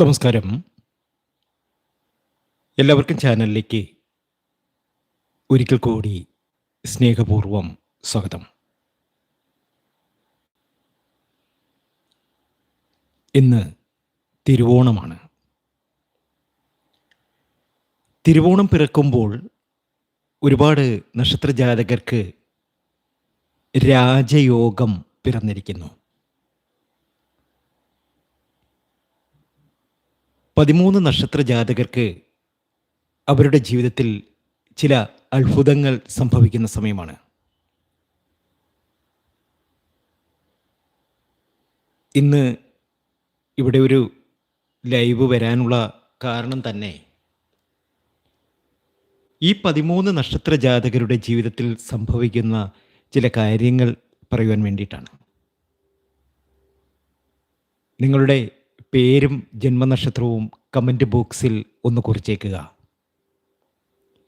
നമസ്കാരം. എല്ലാവർക്കും ചാനലിലേക്ക് ഒരിക്കൽ കൂടി സ്നേഹപൂർവം സ്വാഗതം. ഇന്ന് തിരുവോണമാണ്. തിരുവോണം പിറക്കുമ്പോൾ ഒരുപാട് നക്ഷത്ര ജാതകർക്ക് രാജയോഗം പിറന്നിരിക്കുന്നു. പതിമൂന്ന് നക്ഷത്ര ജാതകർക്ക് അവരുടെ ജീവിതത്തിൽ ചില അത്ഭുതങ്ങൾ സംഭവിക്കുന്ന സമയമാണ്. ഇന്ന് ഇവിടെ ഒരു ലൈവ് വരാനുള്ള കാരണം തന്നെ ഈ പതിമൂന്ന് നക്ഷത്ര ജാതകരുടെ ജീവിതത്തിൽ സംഭവിക്കുന്ന ചില കാര്യങ്ങൾ പറയുവാൻ വേണ്ടിയിട്ടാണ്. നിങ്ങളുടെ പേരും ജന്മനക്ഷത്രവും കമന്റ് ബോക്സിൽ ഒന്ന് കുറിച്ചേക്കുക.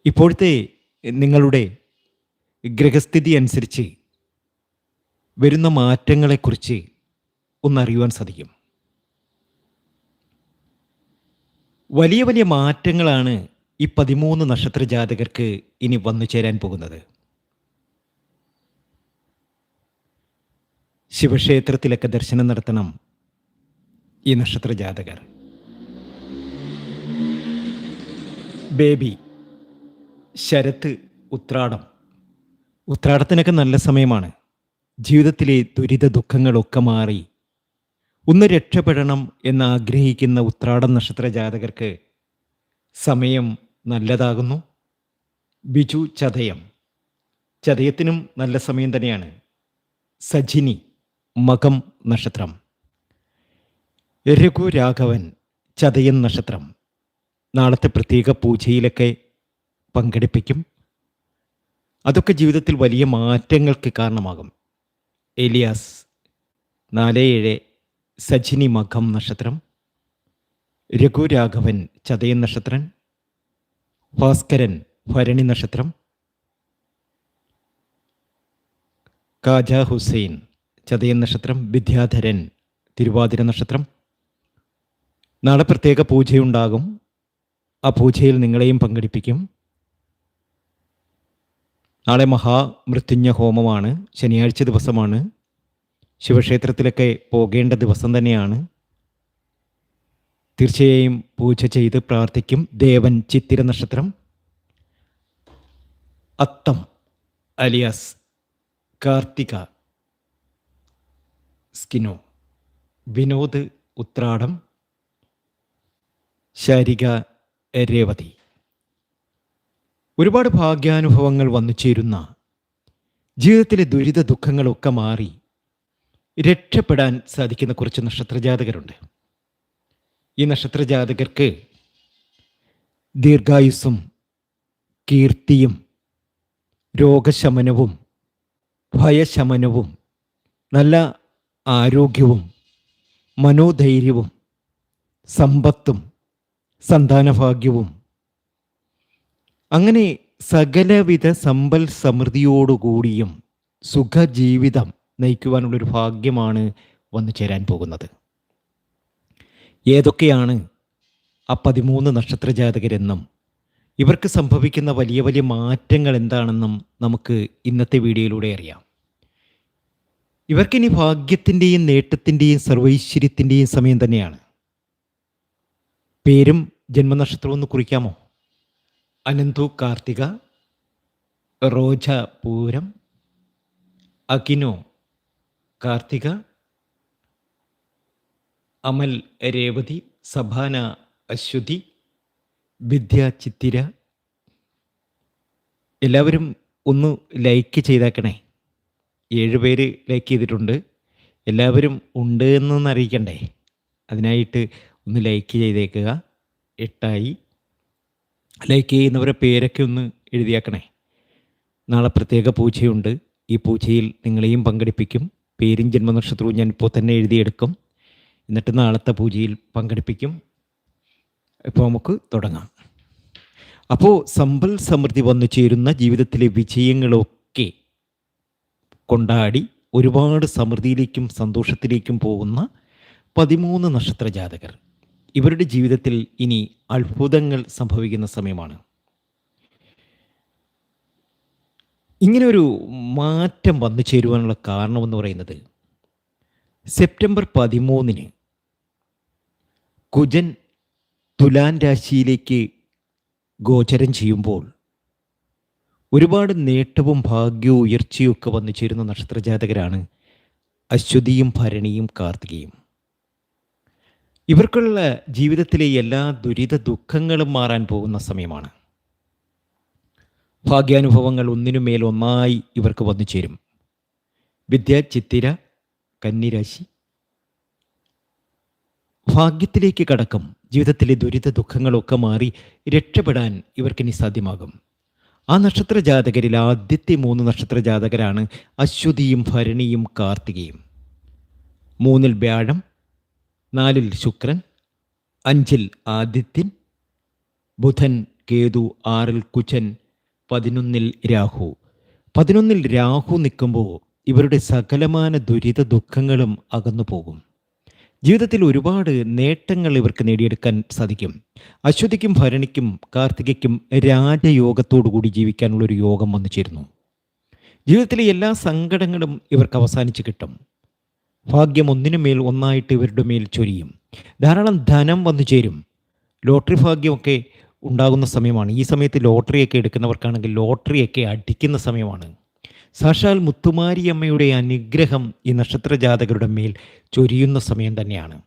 ഇപ്പോഴത്തെ നിങ്ങളുടെ ഗ്രഹസ്ഥിതി അനുസരിച്ച് വരുന്ന മാറ്റങ്ങളെക്കുറിച്ച് ഒന്നറിയുവാൻ സാധിക്കും. വലിയ വലിയ മാറ്റങ്ങളാണ് ഈ പതിമൂന്ന് നക്ഷത്ര ജാതകർക്ക് ഇനി വന്നു ചേരാൻ പോകുന്നത്. ശിവക്ഷേത്രത്തിലൊക്കെ ദർശനം നടത്തണം. ഈ നക്ഷത്ര ജാതകർ ബേബി ശരത്ത് ഉത്രാടം. ഉത്രാടത്തിനൊക്കെ നല്ല സമയമാണ്. ജീവിതത്തിലെ ദുരിത ദുഃഖങ്ങളൊക്കെ മാറി. ഒന്ന് രക്ഷപ്പെടണം എന്ന് ആഗ്രഹിക്കുന്ന ഉത്രാടം നക്ഷത്ര ജാതകർക്ക് സമയം നല്ലതാകുന്നു. ബിജു ചതയം. ചതയത്തിനും നല്ല സമയം തന്നെയാണ്. സജിനി മകം നക്ഷത്രം. രഘു രാഘവൻ ചതയൻ നക്ഷത്രം. നാളത്തെ പ്രത്യേക പൂജയിലൊക്കെ പങ്കെടുപ്പിക്കും. അതൊക്കെ ജീവിതത്തിൽ വലിയ മാറ്റങ്ങൾക്ക് കാരണമാകും. എലിയാസ് നാല് ഏഴ് സജിനി മഖം നക്ഷത്രം. രഘു രാഘവൻ ചതയൻ നക്ഷത്രൻ ഭാസ്കരൻ ഭരണി നക്ഷത്രം. കാജ ഹുസൈൻ ചതയൻ നക്ഷത്രം. വിദ്യാധരൻ തിരുവാതിര നക്ഷത്രം. നാളെ പ്രത്യേക പൂജയുണ്ടാകും. ആ പൂജയിൽ നിങ്ങളെയും പങ്കെടുപ്പിക്കും. നാളെ മഹാമൃത്യുഞ്ജ ഹോമമാണ്. ശനിയാഴ്ച ദിവസമാണ്. ശിവക്ഷേത്രത്തിലൊക്കെ പോകേണ്ട ദിവസം തന്നെയാണ്. തീർച്ചയായും പൂജ ചെയ്ത് പ്രാർത്ഥിക്കും. ദേവൻ ചിത്തിര നക്ഷത്രം അത്തം അലിയാസ് കാർത്തിക സ്കിനോ. വിനോദ് ഉത്രാടം. ശാരിക രേവതി. ഒരുപാട് ഭാഗ്യാനുഭവങ്ങൾ വന്നു ചേരുന്ന ജീവിതത്തിലെ ദുരിത ദുഃഖങ്ങളൊക്കെ മാറി രക്ഷപ്പെടാൻ സാധിക്കുന്ന കുറച്ച് നക്ഷത്രജാതകരുണ്ട്. ഈ നക്ഷത്രജാതകർക്ക് ദീർഘായുസ്സും കീർത്തിയും രോഗശമനവും ഭയശമനവും നല്ല ആരോഗ്യവും മനോധൈര്യവും സമ്പത്തും സന്താനഭാഗ്യവും. അങ്ങനെ സകലവിധ സമ്പൽ സമൃദ്ധിയോടുകൂടിയും സുഖജീവിതം നയിക്കുവാനുള്ളൊരു ഭാഗ്യമാണ് വന്നു ചേരാൻ പോകുന്നത്. ഏതൊക്കെയാണ് ആ പതിമൂന്ന് നക്ഷത്ര ജാതകരെന്നും ഇവർക്ക് സംഭവിക്കുന്ന വലിയ വലിയ മാറ്റങ്ങൾ എന്താണെന്നും നമുക്ക് ഇന്നത്തെ വീഡിയോയിലൂടെ അറിയാം. ഇവർക്കിനി ഭാഗ്യത്തിന്റെയും നേട്ടത്തിന്റെയും സർവൈശ്വര്യത്തിന്റെയും സമയം തന്നെയാണ്. പേരും ജന്മനക്ഷത്രവും ഒന്ന് കുറിക്കാമോ? അനന്തു കാർത്തിക റോജ പൂരം അകിനോ കാർത്തിക അമൽ രേവതി സഭാന അശ്വതി വിദ്യ ചിത്തിര. എല്ലാവരും ഒന്ന് ലൈക്ക് ചെയ്താക്കണേ. ഏഴ് പേര് ലൈക്ക് ചെയ്തിട്ടുണ്ട്. എല്ലാവരും ഉണ്ട് എന്നൊന്ന് അറിയിക്കണ്ടേ? അതിനായിട്ട് ഒന്ന് ലൈക്ക് ചെയ്തേക്കുക. എട്ടായി. ലൈക്ക് ചെയ്യുന്നവരെ പേരൊക്കെ ഒന്ന് എഴുതിയാക്കണേ. നാളെ പ്രത്യേക പൂജയുണ്ട്. ഈ പൂജയിൽ നിങ്ങളെയും പങ്കെടുപ്പിക്കും. പേരും ജന്മനക്ഷത്രവും ഞാൻ ഇപ്പോൾ തന്നെ എഴുതിയെടുക്കും. എന്നിട്ട് നാളത്തെ പൂജയിൽ പങ്കെടുപ്പിക്കും. ഇപ്പോൾ നമുക്ക് തുടങ്ങാം. അപ്പോൾ സമ്പൽ സമൃദ്ധി വന്നു ചേരുന്ന ജീവിതത്തിലെ വിജയങ്ങളൊക്കെ കൊണ്ടാടി ഒരുപാട് സമൃദ്ധിയിലേക്കും സന്തോഷത്തിലേക്കും പോകുന്ന പതിമൂന്ന് നക്ഷത്ര ജാതകർ. ഇവരുടെ ജീവിതത്തിൽ ഇനി അത്ഭുതങ്ങൾ സംഭവിക്കുന്ന സമയമാണ്. ഇങ്ങനൊരു മാറ്റം വന്നു ചേരുവാനുള്ള കാരണമെന്ന് പറയുന്നത് സെപ്റ്റംബർ പതിമൂന്നിന് കുജൻ തുലാൻ രാശിയിലേക്ക് ഗോചരം ചെയ്യുമ്പോൾ ഒരുപാട് നേട്ടവും ഭാഗ്യവും ഉയർച്ചയും ഒക്കെ വന്നു ചേരുന്ന നക്ഷത്രജാതകരാണ് അശ്വതിയും ഭരണിയും കാർത്തികയും. ഇവർക്കുള്ള ജീവിതത്തിലെ എല്ലാ ദുരിത ദുഃഖങ്ങളും മാറാൻ പോകുന്ന സമയമാണ്. ഭാഗ്യാനുഭവങ്ങൾ ഒന്നിനുമേൽ ഒന്നായി ഇവർക്ക് വന്നു ചേരും. വിദ്യ ചിത്തിര കന്നിരാശി. ഭാഗ്യത്തിലേക്ക് കടക്കും. ജീവിതത്തിലെ ദുരിത ദുഃഖങ്ങളൊക്കെ മാറി രക്ഷപ്പെടാൻ ഇവർക്കിനി സാധ്യമാകും. ആ നക്ഷത്ര ജാതകരിൽ ആദ്യത്തെ മൂന്ന് നക്ഷത്ര ജാതകരാണ് അശ്വതിയും ഭരണിയും കാർത്തികയും. മൂന്നിൽ വ്യാഴം നാലിൽ ശുക്രൻ അഞ്ചിൽ ആദിത്യൻ ബുധൻ കേതു ആറിൽ കുചൻ പതിനൊന്നിൽ രാഹു. പതിനൊന്നിൽ രാഹു നിൽക്കുമ്പോൾ ഇവരുടെ സകലമാന ദുരിത ദുഃഖങ്ങളും അകന്നു പോകും. ജീവിതത്തിൽ ഒരുപാട് നേട്ടങ്ങൾ ഇവർക്ക് നേടിയെടുക്കാൻ സാധിക്കും. അശ്വതിക്കും ഭരണിക്കും കാർത്തികയ്ക്കും രാജയോഗത്തോടു കൂടി ജീവിക്കാനുള്ള ഒരു യോഗം വന്നു ചേരുന്നു. ജീവിതത്തിലെ എല്ലാ സങ്കടങ്ങളും ഇവർക്ക് അവസാനിച്ച് കിട്ടും. ഭാഗ്യം ഒന്നിനു മേൽ ഒന്നായിട്ട് ഇവരുടെ മേൽ ചൊരിയും. ധാരാളം ധനം വന്നു ചേരും. ലോട്ടറി ഭാഗ്യമൊക്കെ ഉണ്ടാകുന്ന സമയമാണ്. ഈ സമയത്ത് ലോട്ടറിയൊക്കെ എടുക്കുന്നവർക്കാണെങ്കിൽ ലോട്ടറിയൊക്കെ അടിക്കുന്ന സമയമാണ്. സാക്ഷാൽ മുത്തുമാരിയമ്മയുടെ അനുഗ്രഹം ഈ നക്ഷത്ര ജാതകരുടെ മേൽ ചൊരിയുന്ന സമയം തന്നെയാണ്.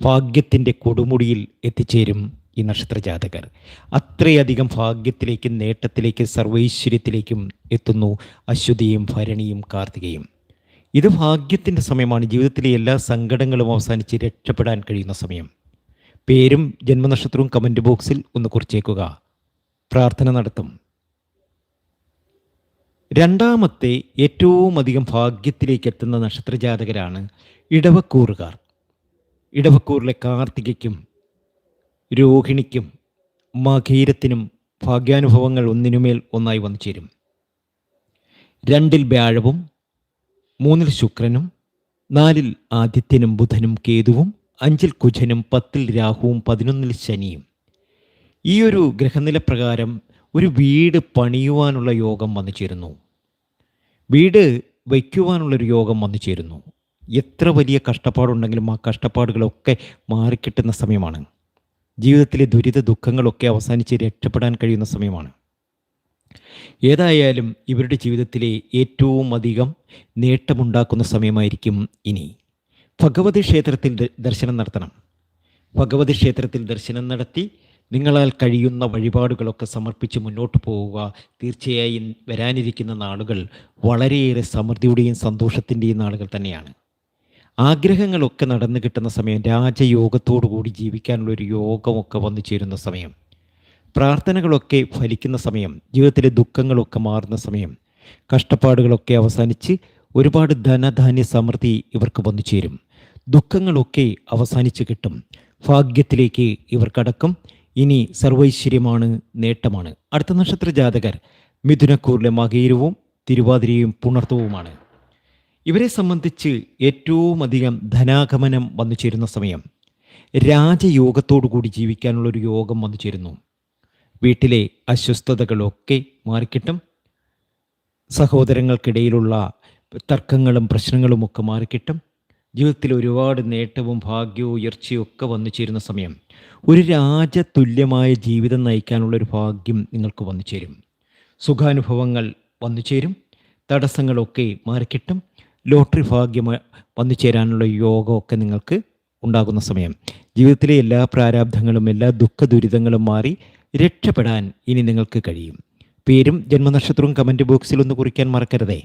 ഭാഗ്യത്തിന്റെ കൊടുമുടിയിൽ എത്തിച്ചേരും ഈ നക്ഷത്ര ജാതകർ അത്രയധികം ഭാഗ്യത്തിലേക്കും നേട്ടത്തിലേക്കും സർവൈശ്വര്യത്തിലേക്കും എത്തുന്നു അശ്വതിയും ഭരണിയും കാർത്തികയും. ഇത് ഭാഗ്യത്തിന്റെ സമയമാണ് ജീവിതത്തിലെ എല്ലാ സങ്കടങ്ങളും അവസാനിച്ച് രക്ഷപ്പെടാൻ കഴിയുന്ന സമയം. പേരും ജന്മനക്ഷത്രവും കമന്റ് ബോക്സിൽ ഒന്ന് കുറിച്ചേക്കുക. പ്രാർത്ഥന നടത്തും. രണ്ടാമത്തെ ഏറ്റവും അധികം ഭാഗ്യത്തിലേക്ക് എത്തുന്ന നക്ഷത്രജാതകരാണ് ഇടവക്കൂറുകാർ. ഇടവക്കൂറിലെ കാർത്തികയ്ക്കും രോഹിണിക്കും മകീരത്തിനും ഭാഗ്യാനുഭവങ്ങൾ ഒന്നിനുമേൽ ഒന്നായി വന്നു ചേരും രണ്ടിൽ വ്യാഴവും മൂന്നിൽ ശുക്രനും നാലിൽ ആദിത്യനും ബുധനും കേതുവും അഞ്ചിൽ കുജനും പത്തിൽ രാഹുവും പതിനൊന്നിൽ ശനിയും. ഈ ഒരു ഗ്രഹനില പ്രകാരം ഒരു വീട് പണിയുവാനുള്ള യോഗം വന്നു ചേരുന്നു. വീട് വയ്ക്കുവാനുള്ളൊരു യോഗം വന്നു ചേരുന്നു. എത്ര വലിയ കഷ്ടപ്പാടുണ്ടെങ്കിലും ആ കഷ്ടപ്പാടുകളൊക്കെ മാറിക്കിട്ടുന്ന സമയമാണ്. ജീവിതത്തിലെ ദുരിത ദുഃഖങ്ങളൊക്കെ അവസാനിച്ച് രക്ഷപ്പെടാൻ കഴിയുന്ന സമയമാണ്. ഏതായാലും ഇവരുടെ ജീവിതത്തിലെ ഏറ്റവും അധികം നേട്ടമുണ്ടാക്കുന്ന സമയമായിരിക്കും ഇനി. ഭഗവതി ക്ഷേത്രത്തിൽ ദർശനം നടത്തണം. ഭഗവതി ക്ഷേത്രത്തിൽ ദർശനം നടത്തി നിങ്ങളാൽ കഴിയുന്ന വഴിപാടുകളൊക്കെ സമർപ്പിച്ച് മുന്നോട്ട് പോവുക. തീർച്ചയായും വരാനിരിക്കുന്ന നാളുകൾ വളരെയേറെ സമൃദ്ധിയുടെയും സന്തോഷത്തിന്റെയും നാളുകൾ തന്നെയാണ്. ആഗ്രഹങ്ങളൊക്കെ നടന്നു കിട്ടുന്ന സമയം രാജയോഗത്തോടു കൂടി ജീവിക്കാനുള്ള ഒരു യോഗമൊക്കെ വന്നു ചേരുന്ന സമയം. പ്രാർത്ഥനകളൊക്കെ ഫലിക്കുന്ന സമയം ജീവിതത്തിലെ ദുഃഖങ്ങളൊക്കെ മാറുന്ന സമയം കഷ്ടപ്പാടുകളൊക്കെ അവസാനിച്ച് ഒരുപാട് ധനധാന്യ സമൃദ്ധി ഇവർക്ക് വന്നു ചേരും. ദുഃഖങ്ങളൊക്കെ അവസാനിച്ച് കിട്ടും. ഭാഗ്യത്തിലേക്ക് ഇവർ കടക്കും ഇനി സർവൈശ്വര്യമാണ് നേട്ടമാണ്. അടുത്ത നക്ഷത്ര ജാതകർ മിഥുനക്കൂറിലെ മകീരവും തിരുവാതിരയും പുണർത്തവുമാണ്. ഇവരെ സംബന്ധിച്ച് ഏറ്റവും അധികം ധനാഗമനം വന്നു ചേരുന്ന സമയം. രാജയോഗത്തോടു കൂടി ജീവിക്കാനുള്ളൊരു യോഗം വന്നു ചേരുന്നു. വീട്ടിലെ അസ്വസ്ഥതകളൊക്കെ മാറിക്കിട്ടും. സഹോദരങ്ങൾക്കിടയിലുള്ള തർക്കങ്ങളും പ്രശ്നങ്ങളും ഒക്കെ മാറിക്കിട്ടും. ജീവിതത്തിൽ ഒരുപാട് നേട്ടവും ഭാഗ്യവും ഉയർച്ചയും ഒക്കെ വന്നു ചേരുന്ന സമയം. ഒരു രാജതുല്യമായ ജീവിതം നയിക്കാനുള്ള ഒരു ഭാഗ്യം നിങ്ങൾക്ക് വന്നു ചേരും. സുഖാനുഭവങ്ങൾ വന്നു ചേരും. തടസ്സങ്ങളൊക്കെ മാറിക്കിട്ടും. ലോട്ടറി ഭാഗ്യം വന്നു ചേരാനുള്ള യോഗമൊക്കെ നിങ്ങൾക്ക് ഉണ്ടാകുന്ന സമയം. ജീവിതത്തിലെ എല്ലാ പ്രാരാബ്ധങ്ങളും എല്ലാ ദുഃഖ ദുരിതങ്ങളും മാറി രക്ഷപ്പെടാൻ ഇനി നിങ്ങൾക്ക് കഴിയും. പേരും ജന്മനക്ഷത്രവും കമന്റ് ബോക്സിൽ ഒന്ന് കുറിക്കാൻ മറക്കരുതേ.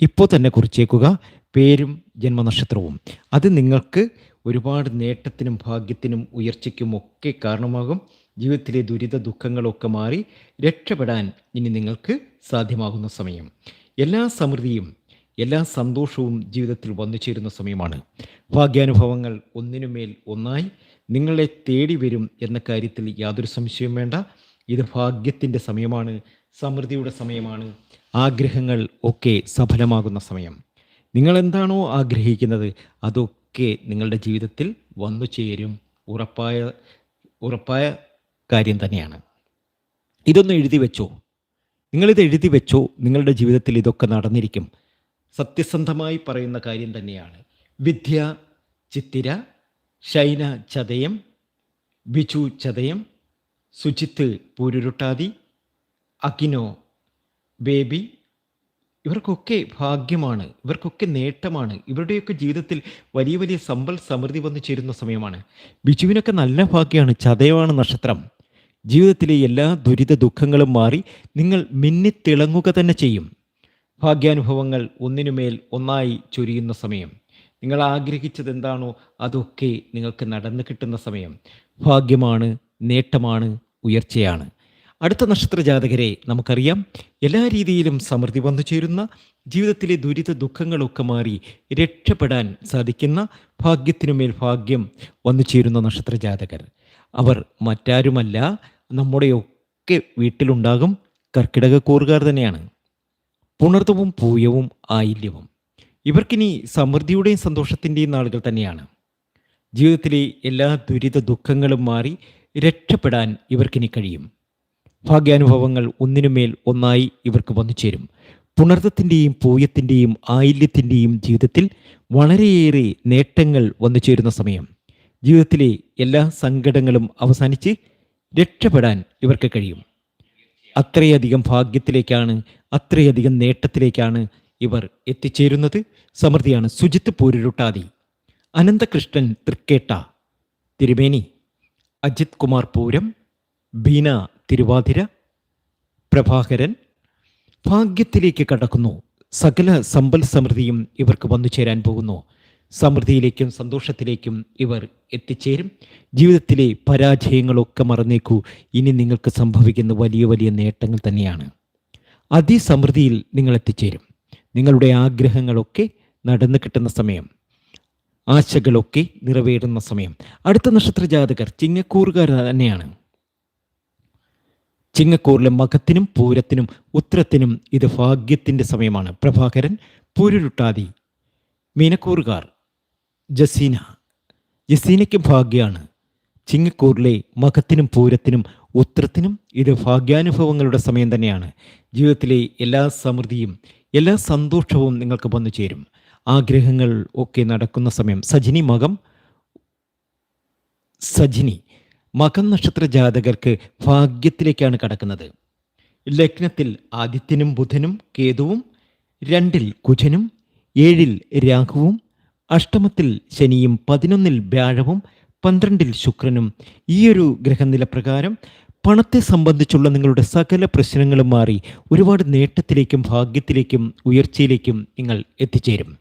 ഇപ്പോൾ തന്നെ കുറിച്ചേക്കുക പേരും ജന്മനക്ഷത്രവും. അത് നിങ്ങൾക്ക് ഒരുപാട് നേട്ടത്തിനും ഭാഗ്യത്തിനും ഉയർച്ചയ്ക്കും ഒക്കെ കാരണമാകും. ജീവിതത്തിലെ ദുരിത ദുഃഖങ്ങളൊക്കെ മാറി രക്ഷപ്പെടാൻ ഇനി നിങ്ങൾക്ക് സാധ്യമാകുന്ന സമയം. എല്ലാ സമൃദ്ധിയും എല്ലാ സന്തോഷവും ജീവിതത്തിൽ വന്നു ചേരുന്ന സമയമാണ്. ഭാഗ്യാനുഭവങ്ങൾ ഒന്നിനുമേൽ ഒന്നായി നിങ്ങളെ തേടി വരും എന്ന കാര്യത്തിൽ യാതൊരു സംശയവും വേണ്ട. ഇത് ഭാഗ്യത്തിന്റെ സമയമാണ് സമൃദ്ധിയുടെ സമയമാണ്. ആഗ്രഹങ്ങൾ ഒക്കെ സഫലമാകുന്ന സമയം. നിങ്ങൾ എന്താണോ ആഗ്രഹിക്കുന്നത് അതൊക്കെ നിങ്ങളുടെ ജീവിതത്തിൽ വന്നു ചേരും. ഉറപ്പായ ഉറപ്പായ കാര്യം തന്നെയാണ്. ഇതൊന്ന് എഴുതി വെച്ചോ. നിങ്ങളിത് എഴുതി വെച്ചോ നിങ്ങളുടെ ജീവിതത്തിൽ ഇതൊക്കെ നടന്നിരിക്കും. സത്യസന്ധമായി പറയുന്ന കാര്യം തന്നെയാണ്. വിദ്യ ചിത്തിര ഷൈന ചതയം ബിജു ചതയം സുജിത്ത് പൂരുരുട്ടാതി അകിനോ ബേബി. ഇവർക്കൊക്കെ ഭാഗ്യമാണ് ഇവർക്കൊക്കെ നേട്ടമാണ്. ഇവരുടെയൊക്കെ ജീവിതത്തിൽ വലിയ വലിയ സമ്പൽ സമൃദ്ധി വന്നു ചേരുന്ന സമയമാണ്. ബിജുവിനൊക്കെ നല്ല ഭാഗ്യമാണ് ചതയമാണ് നക്ഷത്രം. ജീവിതത്തിലെ എല്ലാ ദുരിത ദുഃഖങ്ങളും മാറി നിങ്ങൾ മിന്നിത്തിളങ്ങുക തന്നെ ചെയ്യും. ഭാഗ്യാനുഭവങ്ങൾ ഒന്നിനുമേൽ ഒന്നായി ചൊരിയുന്ന സമയം. നിങ്ങൾ ആഗ്രഹിച്ചത് എന്താണോ അതൊക്കെ നിങ്ങൾക്ക് നടന്നു കിട്ടുന്ന സമയം. ഭാഗ്യമാണ് നേട്ടമാണ് ഉയർച്ചയാണ്. അടുത്ത നക്ഷത്ര ജാതകരെ നമുക്കറിയാം. എല്ലാ രീതിയിലും സമൃദ്ധി വന്നു ചേരുന്ന ജീവിതത്തിലെ ദുരിത ദുഃഖങ്ങളൊക്കെ മാറി രക്ഷപ്പെടാൻ സാധിക്കുന്ന ഭാഗ്യത്തിനുമേൽ ഭാഗ്യം വന്നു ചേരുന്ന നക്ഷത്ര ജാതകർ. അവർ മറ്റാരുമല്ല നമ്മുടെയൊക്കെ വീട്ടിലുണ്ടാകും കർക്കിടക കൂറുകാർ തന്നെയാണ്. പുണർത്തവും പൂയവും ആയില്യവും. ഇവർക്കിനി സമൃദ്ധിയുടെയും സന്തോഷത്തിന്റെയും നാളുകൾ തന്നെയാണ്. ജീവിതത്തിലെ എല്ലാ ദുരിത ദുഃഖങ്ങളും മാറി രക്ഷപ്പെടാൻ ഇവർക്കിനി കഴിയും. ഭാഗ്യാനുഭവങ്ങൾ ഒന്നിനുമേൽ ഒന്നായി ഇവർക്ക് വന്നു ചേരും. പുണർത്തത്തിന്റെയും പൂയത്തിന്റെയും ആയില്യത്തിന്റെയും ജീവിതത്തിൽ വളരെയേറെ നേട്ടങ്ങൾ വന്നു ചേരുന്ന സമയം. ജീവിതത്തിലെ എല്ലാ സങ്കടങ്ങളും അവസാനിച്ച് രക്ഷപ്പെടാൻ ഇവർക്ക് കഴിയും. അത്രയധികം ഭാഗ്യത്തിലേക്കാണ് അത്രയധികം നേട്ടത്തിലേക്കാണ് ഇവർ എത്തിച്ചേരുന്നത് സമൃദ്ധിയാണ്. സുജിത്ത് പൂരുരുട്ടാതി അനന്തകൃഷ്ണൻ തൃക്കേട്ട തിരുമേനി അജിത് കുമാർ പൂരം ബീന തിരുവാതിര പ്രഭാകരൻ ഭാഗ്യത്തിലേക്ക് കടക്കുന്നു. സകല സമ്പൽ സമൃദ്ധിയും ഇവർക്ക് വന്നു ചേരാൻ പോകുന്നു. സമൃദ്ധിയിലേക്കും സന്തോഷത്തിലേക്കും ഇവർ എത്തിച്ചേരും. ജീവിതത്തിലെ പരാജയങ്ങളൊക്കെ മറന്നേക്കൂ. ഇനി നിങ്ങൾക്ക് സംഭവിക്കുന്ന വലിയ വലിയ നേട്ടങ്ങൾ തന്നെയാണ്. അതിസമൃദ്ധിയിൽ നിങ്ങൾ എത്തിച്ചേരും. നിങ്ങളുടെ ആഗ്രഹങ്ങളൊക്കെ നടന്നു കിട്ടുന്ന സമയം. ആശകളൊക്കെ നിറവേറുന്ന സമയം. അടുത്ത നക്ഷത്ര ജാതകർ ചിങ്ങക്കൂറുകാർ തന്നെയാണ്. ചിങ്ങക്കൂറിലെ മകത്തിനും പൂരത്തിനും ഉത്തരത്തിനും ഇത് ഭാഗ്യത്തിന്റെ സമയമാണ്. പ്രഭാകരൻ പൂരുരുട്ടാതി മീനക്കൂറുകാർ ജസീന. ജസീനയ്ക്ക് ഭാഗ്യമാണ് ചിങ്ങക്കൂറിലെ മകത്തിനും പൂരത്തിനും ഉത്തരത്തിനും ഇത് ഭാഗ്യാനുഭവങ്ങളുടെ സമയം തന്നെയാണ്. ജീവിതത്തിലെ എല്ലാ സമൃദ്ധിയും എല്ലാ സന്തോഷവും നിങ്ങൾക്ക് വന്നു ചേരും. ആഗ്രഹങ്ങൾ ഒക്കെ നടക്കുന്ന സമയം സജിനി മകം സജിനി മകം നക്ഷത്ര ജാതകർക്ക് ഭാഗ്യത്തിലേക്കാണ് കടക്കുന്നത്. ലഗ്നത്തിൽ ആദിത്യനും ബുധനും കേതുവും രണ്ടിൽ കുജനും ഏഴിൽ രാഹുവും അഷ്ടമത്തിൽ ശനിയും പതിനൊന്നിൽ വ്യാഴവും പന്ത്രണ്ടിൽ ശുക്രനും. ഈയൊരു ഗ്രഹനില പ്രകാരം പണത്തെ സംബന്ധിച്ചുള്ള നിങ്ങളുടെ സകല പ്രശ്നങ്ങളും മാറി ഒരുപാട് നേട്ടത്തിലേക്കും ഭാഗ്യത്തിലേക്കും ഉയർച്ചയിലേക്കും നിങ്ങൾ എത്തിച്ചേരും.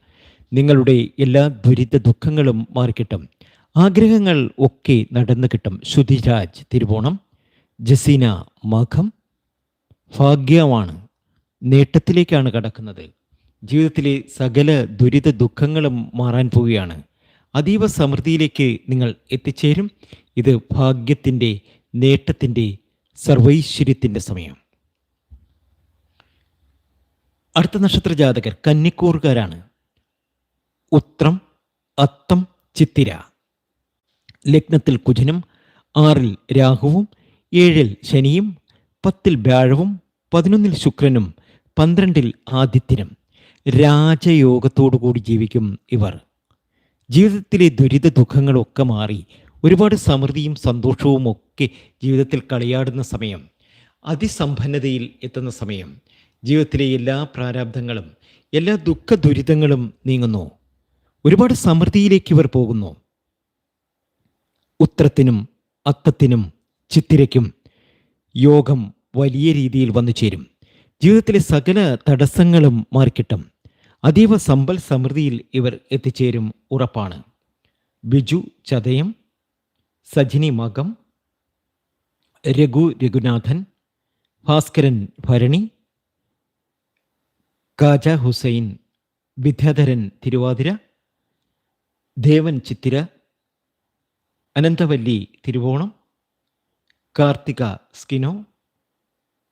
നിങ്ങളുടെ എല്ലാ ദുരിത ദുഃഖങ്ങളും മാറിക്കിട്ടും. ആഗ്രഹങ്ങൾ ഒക്കെ നടന്നു കിട്ടും. ശ്രുതിരാജ് തിരുവോണം. ജസീന മഖം. ഭാഗ്യമാണ്. നേട്ടത്തിലേക്കാണ് കടക്കുന്നത്. ജീവിതത്തിലെ സകല ദുരിത ദുഃഖങ്ങളും മാറാൻ പോവുകയാണ്. അതീവ സമൃദ്ധിയിലേക്ക് നിങ്ങൾ എത്തിച്ചേരും. ഇത് ഭാഗ്യത്തിന്റെ നേട്ടത്തിന്റെ സർവൈശ്വര്യത്തിന്റെ സമയം. അടുത്ത നക്ഷത്ര ജാതകർ കന്നിക്കൂറുകാരാണ്. ഉത്രം അത്തം ചിത്തിര. ലഗ്നത്തിൽ കുജനും ആറിൽ രാഹുവും ഏഴിൽ ശനിയും പത്തിൽ വ്യാഴവും പതിനൊന്നിൽ ശുക്രനും പന്ത്രണ്ടിൽ ആദിത്യനും. രാജയോഗത്തോടു കൂടി ജീവിക്കും ഇവർ. ജീവിതത്തിലെ ദുരിത ദുഃഖങ്ങളൊക്കെ മാറി ഒരുപാട് സമൃദ്ധിയും സന്തോഷവും ഒക്കെ ജീവിതത്തിൽ കളിയാടുന്ന സമയം അതിസമ്പന്നതയിൽ എത്തുന്ന സമയം ജീവിതത്തിലെ എല്ലാ പ്രാരാബ്ധങ്ങളും എല്ലാ ദുഃഖ ദുരിതങ്ങളും നീങ്ങുന്നു. ഒരുപാട് സമൃദ്ധിയിലേക്ക് ഇവർ പോകുന്നു. ഉത്രത്തിനും അത്തത്തിനും ചിത്തിരയ്ക്കും യോഗം വലിയ രീതിയിൽ വന്നു ചേരും. ജീവിതത്തിലെ സകല തടസ്സങ്ങളും മാറിക്കിട്ടും. അതീവ സമ്പൽ സമൃദ്ധിയിൽ ഇവർ എത്തിച്ചേരും ഉറപ്പാണ്. ബിജു ചതയം. സജിനി മകം രഘു രഘുനാഥൻ ഭാസ്കരൻ ഭരണി കാജ ഹുസൈൻ വിദ്യാധരൻ തിരുവാതിര ദേവൻ ചിത്തിര അനന്തവല്ലി തിരുവോണം കാർത്തിക സ്കിനോ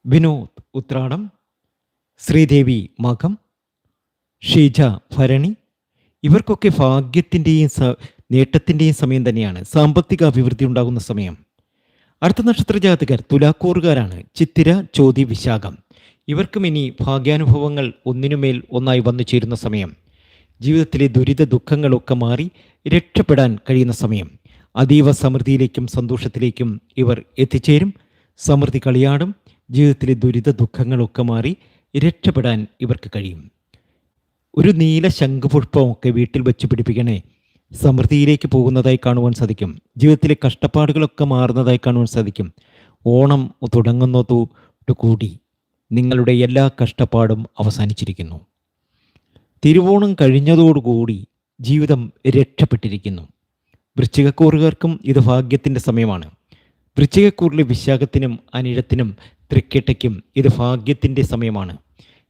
വിനോദ് ഉത്രാടം ശ്രീദേവി മകം ഷീജ ഭരണി ഇവർക്കൊക്കെ ഭാഗ്യത്തിന്റെയും നേട്ടത്തിന്റെയും സമയം തന്നെയാണ്. സാമ്പത്തിക അഭിവൃദ്ധി ഉണ്ടാകുന്ന സമയം. അടുത്ത നക്ഷത്ര ജാതകർ തുലാക്കൂറുകാരാണ്. ചിത്തിര ചോതി വിശാഖം. ഇവർക്കും ഇനി ഭാഗ്യാനുഭവങ്ങൾ ഒന്നിനുമേൽ ഒന്നായി വന്നു ചേരുന്ന സമയം. ജീവിതത്തിലെ ദുരിത ദുഃഖങ്ങളൊക്കെ മാറി രക്ഷപ്പെടാൻ കഴിയുന്ന സമയം. അതീവ സമൃദ്ധിയിലേക്കും സന്തോഷത്തിലേക്കും ഇവർ എത്തിച്ചേരും. സമൃദ്ധി കളിയാടും. ജീവിതത്തിലെ ദുരിത ദുഃഖങ്ങളൊക്കെ മാറി രക്ഷപ്പെടാൻ ഇവർക്ക് കഴിയും. ഒരു നീല ശംഖുപുഷ്പമൊക്കെ വീട്ടിൽ വെച്ച് പിടിപ്പിക്കണേ. സമൃദ്ധിയിലേക്ക് പോകുന്നതായി കാണുവാൻ സാധിക്കും. ജീവിതത്തിലെ കഷ്ടപ്പാടുകളൊക്കെ മാറുന്നതായി കാണുവാൻ സാധിക്കും. ഓണം തുടങ്ങുന്നതോടു കൂടി നിങ്ങളുടെ എല്ലാ കഷ്ടപ്പാടും അവസാനിച്ചിരിക്കുന്നു. തിരുവോണം കഴിഞ്ഞതോടുകൂടി ജീവിതം രക്ഷപ്പെട്ടിരിക്കുന്നു. വൃശ്ചികക്കൂറുകാർക്കും ഇത് ഭാഗ്യത്തിന്റെ സമയമാണ്. വൃശ്ചികക്കൂറിലെ വിശാഖത്തിനും അനിഴത്തിനും തൃക്കേട്ടയ്ക്കും ഇത് ഭാഗ്യത്തിന്റെ സമയമാണ്.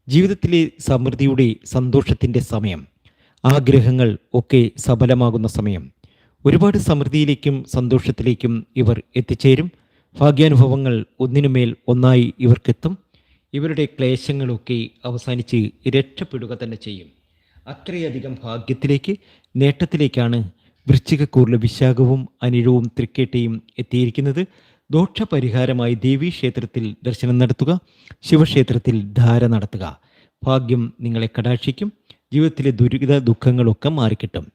ജീവിതത്തിലെ സമൃദ്ധിയുടെ സന്തോഷത്തിന്റെ സമയം. ആഗ്രഹങ്ങൾ ഒക്കെ സഫലമാകുന്ന സമയം. ഒരുപാട് സമൃദ്ധിയിലേക്കും സന്തോഷത്തിലേക്കും ഇവർ എത്തിച്ചേരും. ഭാഗ്യാനുഭവങ്ങൾ ഒന്നിനുമേൽ ഒന്നായി ഇവർക്കെത്തും. ഇവരുടെ ക്ലേശങ്ങളൊക്കെ അവസാനിച്ച് രക്ഷപ്പെടുക തന്നെ ചെയ്യും. അത്രയധികം ഭാഗ്യത്തിലേക്ക് നേട്ടത്തിലേക്കാണ് വൃശ്ചികക്കൂറിലെ വിശാഖവും അനിഴവും തൃക്കേട്ടയും എത്തിയിരിക്കുന്നത്. ദോഷപരിഹാരമായി ദേവീക്ഷേത്രത്തിൽ ദർശനം നടത്തുക ശിവക്ഷേത്രത്തിൽ ധാര നടത്തുക. ഭാഗ്യം നിങ്ങളെ കടാക്ഷിക്കും. ജീവിതത്തിലെ ദുരിത ദുഃഖങ്ങളൊക്കെ മാറിക്കിട്ടും.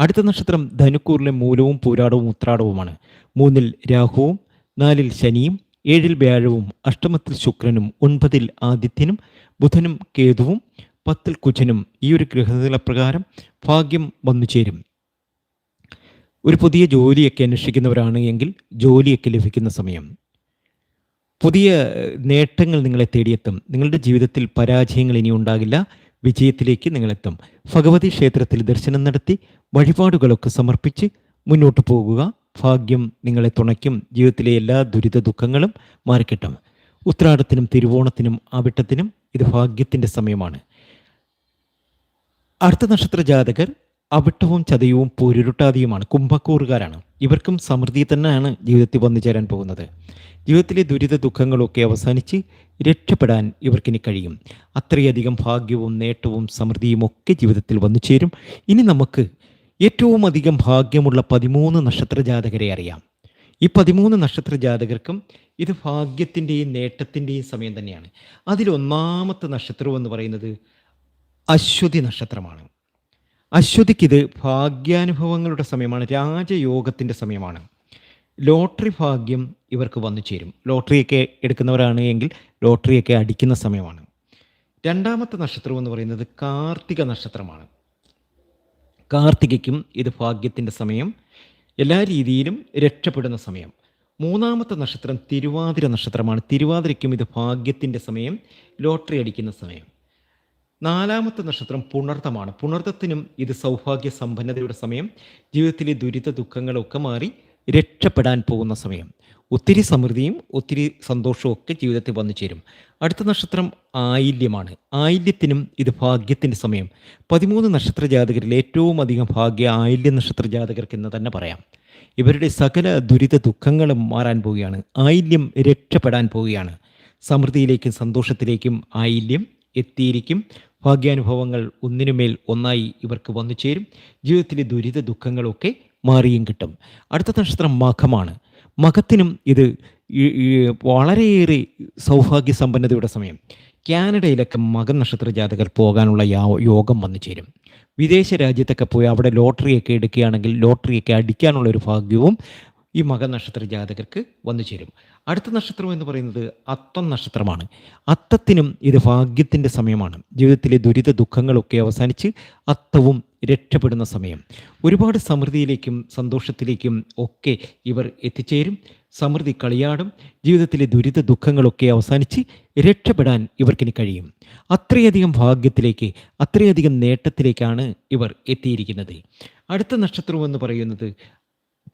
അടുത്ത നക്ഷത്രം ധനുക്കൂറിലെ മൂലവും പൂരാടവും ഉത്രാടവുമാണ്. മൂന്നിൽ രാഹുവും നാലിൽ ശനിയും ഏഴിൽ വ്യാഴവും അഷ്ടമത്തിൽ ശുക്രനും ഒൻപതിൽ ആദിത്യനും ബുധനും കേതുവും പത്തിൽ കുജനും. ഈ ഒരു ഗ്രഹനിലപ്രകാരം ഭാഗ്യം വന്നു ചേരും ഒരു പുതിയ ജോലിയൊക്കെ അന്വേഷിക്കുന്നവരാണ് എങ്കിൽ ജോലിയൊക്കെ ലഭിക്കുന്ന സമയം. പുതിയ നേട്ടങ്ങൾ നിങ്ങളെ തേടിയെത്തും. നിങ്ങളുടെ ജീവിതത്തിൽ പരാജയങ്ങൾ ഇനി ഉണ്ടാകില്ല വിജയത്തിലേക്ക് നിങ്ങളെത്തും. ഭഗവതി ക്ഷേത്രത്തിൽ ദർശനം നടത്തി വഴിപാടുകളൊക്കെ സമർപ്പിച്ച് മുന്നോട്ട് പോകുക. ഭാഗ്യം നിങ്ങളെ തുണയ്ക്കും. ജീവിതത്തിലെ എല്ലാ ദുരിത ദുഃഖങ്ങളും മാറിക്കിട്ടും. ഉത്രാടത്തിനും തിരുവോണത്തിനും ആവിട്ടത്തിനും ഇത് ഭാഗ്യത്തിന്റെ സമയമാണ്. അടുത്ത നക്ഷത്ര ജാതകർ അവിട്ടവും ചതയവും പൊരുരുട്ടാതിയുമാണ് കുംഭക്കൂറുകാരാണ്. ഇവർക്കും സമൃദ്ധി തന്നെയാണ് ജീവിതത്തിൽ വന്നു ചേരാൻ പോകുന്നത്. ജീവിതത്തിലെ ദുരിത ദുഃഖങ്ങളൊക്കെ അവസാനിച്ച് രക്ഷപ്പെടാൻ ഇവർക്കിനി കഴിയും. അത്രയധികം ഭാഗ്യവും നേട്ടവും സമൃദ്ധിയും ഒക്കെ ജീവിതത്തിൽ വന്നു ചേരും. ഇനി നമുക്ക് ഏറ്റവും അധികം ഭാഗ്യമുള്ള പതിമൂന്ന് നക്ഷത്ര ജാതകരെ അറിയാം. ഈ പതിമൂന്ന് നക്ഷത്ര ജാതകർക്കും ഇത് ഭാഗ്യത്തിന്റെയും നേട്ടത്തിന്റെയും സമയം തന്നെയാണ്. അതിലൊന്നാമത്തെ നക്ഷത്രം എന്ന് പറയുന്നത് അശ്വതി നക്ഷത്രമാണ്. അശ്വതിക്ക് ഇത് ഭാഗ്യാനുഭവങ്ങളുടെ സമയമാണ് രാജയോഗത്തിന്റെ സമയമാണ്. ലോട്ടറി ഭാഗ്യം ഇവർക്ക് വന്നു ചേരും. ലോട്ടറിയൊക്കെ എടുക്കുന്നവരാണ് എങ്കിൽ ലോട്ടറിയൊക്കെ അടിക്കുന്ന സമയമാണ്. രണ്ടാമത്തെ നക്ഷത്രം എന്ന് പറയുന്നത് കാർത്തിക നക്ഷത്രമാണ്. കാർത്തികയ്ക്കും ഇത് ഭാഗ്യത്തിന്റെ സമയം എല്ലാ രീതിയിലും രക്ഷപ്പെടുന്ന സമയം. മൂന്നാമത്തെ നക്ഷത്രം തിരുവാതിര നക്ഷത്രമാണ്. തിരുവാതിരയ്ക്കും ഇത് ഭാഗ്യത്തിന്റെ സമയം ലോട്ടറി അടിക്കുന്ന സമയം. നാലാമത്തെ നക്ഷത്രം പുണർത്തമാണ്. പുണർത്തത്തിനും ഇത് സൗഭാഗ്യ സമ്പന്നതയുടെ സമയം ജീവിതത്തിലെ ദുരിത ദുഃഖങ്ങളൊക്കെ മാറി രക്ഷപ്പെടാൻ പോകുന്ന സമയം. ഒത്തിരി സമൃദ്ധിയും ഒത്തിരി സന്തോഷവും ഒക്കെ ജീവിതത്തിൽ വന്നു ചേരും. അടുത്ത നക്ഷത്രം ആയില്യമാണ്. ആയില്യത്തിനും ഇത് ഭാഗ്യത്തിന്റെ സമയം. പതിമൂന്ന് നക്ഷത്ര ജാതകരിൽ ഏറ്റവും അധികം ഭാഗ്യ ആയില്യ നക്ഷത്ര ജാതകർക്ക് എന്ന് തന്നെ പറയാം. ഇവരുടെ സകല ദുരിത ദുഃഖങ്ങളും മാറാൻ പോവുകയാണ്. ആയില്യം രക്ഷപ്പെടാൻ പോവുകയാണ്. സമൃദ്ധിയിലേക്കും സന്തോഷത്തിലേക്കും ആയില്യം എത്തിയിരിക്കും. ഭാഗ്യാനുഭവങ്ങൾ ഒന്നിനുമേൽ ഒന്നായി ഇവർക്ക് വന്നു ചേരും. ജീവിതത്തിലെ ദുരിത ദുഃഖങ്ങളൊക്കെ മാറിയും കിട്ടും. അടുത്ത നക്ഷത്രം മഖമാണ്. മഖത്തിനും ഇത് വളരെയേറെ സൗഭാഗ്യ സമ്പന്നതയുടെ സമയം. കാനഡയിലൊക്കെ മകൻ നക്ഷത്ര ജാതകർ പോകാനുള്ള യോഗം വന്നു ചേരും. വിദേശ രാജ്യത്തൊക്കെ പോയി അവിടെ ലോട്ടറിയൊക്കെ എടുക്കുകയാണെങ്കിൽ ലോട്ടറിയൊക്കെ അടിക്കാനുള്ള ഒരു ഭാഗ്യവും ഈ മകൻ നക്ഷത്ര ജാതകർക്ക് വന്നു ചേരും. അടുത്ത നക്ഷത്രം എന്ന് പറയുന്നത് അത്തം നക്ഷത്രമാണ്. അത്തത്തിനും ഇത് ഭാഗ്യത്തിന്റെ സമയമാണ്. ജീവിതത്തിലെ ദുരിത ദുഃഖങ്ങളൊക്കെ അവസാനിച്ച് അത്തവും രക്ഷപ്പെടുന്ന സമയം. ഒരുപാട് സമൃദ്ധിയിലേക്കും സന്തോഷത്തിലേക്കും ഒക്കെ ഇവർ എത്തിച്ചേരും. സമൃദ്ധി കളിയാടും. ജീവിതത്തിലെ ദുരിത ദുഃഖങ്ങളൊക്കെ അവസാനിച്ച് രക്ഷപ്പെടാൻ ഇവർക്കിനി കഴിയും. അത്രയധികം ഭാഗ്യത്തിലേക്ക് അത്രയധികം നേട്ടത്തിലേക്കാണ് ഇവർ എത്തിയിരിക്കുന്നത്. അടുത്ത നക്ഷത്രം എന്ന് പറയുന്നത്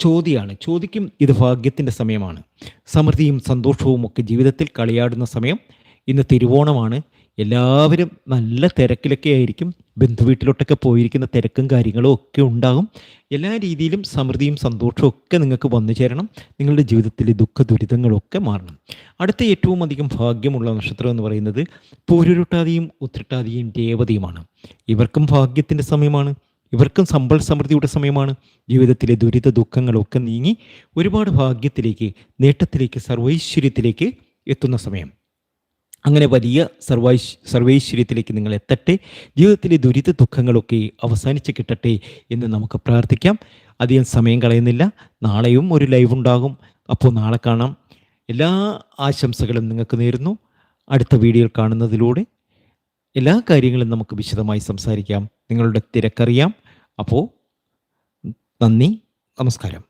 ചോതിയാണ് ചോദിക്കും ഇത് ഭാഗ്യത്തിന്റെ സമയമാണ്. സമൃദ്ധിയും സന്തോഷവും ഒക്കെ ജീവിതത്തിൽ കളിയാടുന്ന സമയം ഇന്ന് തിരുവോണമാണ്. എല്ലാവരും നല്ല തിരക്കിലൊക്കെ ആയിരിക്കും. ബന്ധുവീട്ടിലോട്ടൊക്കെ പോയിരിക്കുന്ന തിരക്കും കാര്യങ്ങളും ഒക്കെ ഉണ്ടാകും. എല്ലാ രീതിയിലും സമൃദ്ധിയും സന്തോഷവും ഒക്കെ നിങ്ങൾക്ക് വന്നു ചേരണം. നിങ്ങളുടെ ജീവിതത്തിലെ ദുഃഖ ദുരിതങ്ങളൊക്കെ മാറണം. അടുത്ത ഏറ്റവും അധികം ഭാഗ്യമുള്ള നക്ഷത്രം എന്ന് പറയുന്നത് പൂരുരുട്ടാതിയും ഉത്രട്ടാതിയും രേവതിയുമാണ്. ഇവർക്കും ഭാഗ്യത്തിന്റെ സമയമാണ്. ഇവർക്കും സമ്പൽ സമൃദ്ധിയുടെ സമയമാണ്. ജീവിതത്തിലെ ദുരിത ദുഃഖങ്ങളൊക്കെ നീങ്ങി ഒരുപാട് ഭാഗ്യത്തിലേക്ക് നേട്ടത്തിലേക്ക് സർവൈശ്വര്യത്തിലേക്ക് എത്തുന്ന സമയം. അങ്ങനെ വലിയ സർവൈശ് സർവൈശ്വര്യത്തിലേക്ക് നിങ്ങൾ എത്തട്ടെ. ജീവിതത്തിലെ ദുരിത ദുഃഖങ്ങളൊക്കെ അവസാനിച്ച് കിട്ടട്ടെ എന്ന് നമുക്ക് പ്രാർത്ഥിക്കാം. അധികം സമയം കളയുന്നില്ല. നാളെയും ഒരു ലൈവ് ഉണ്ടാകും. അപ്പോൾ നാളെ കാണാം. എല്ലാ ആശംസകളും നിങ്ങൾക്ക് നേരുന്നു. അടുത്ത വീഡിയോയിൽ കാണുന്നതിലൂടെ എല്ലാ കാര്യങ്ങളും നമുക്ക് വിശദമായി സംസാരിക്കാം. നിങ്ങളുടെ തിരക്കറിയാം. അപ്പോൾ നന്ദി നമസ്കാരം.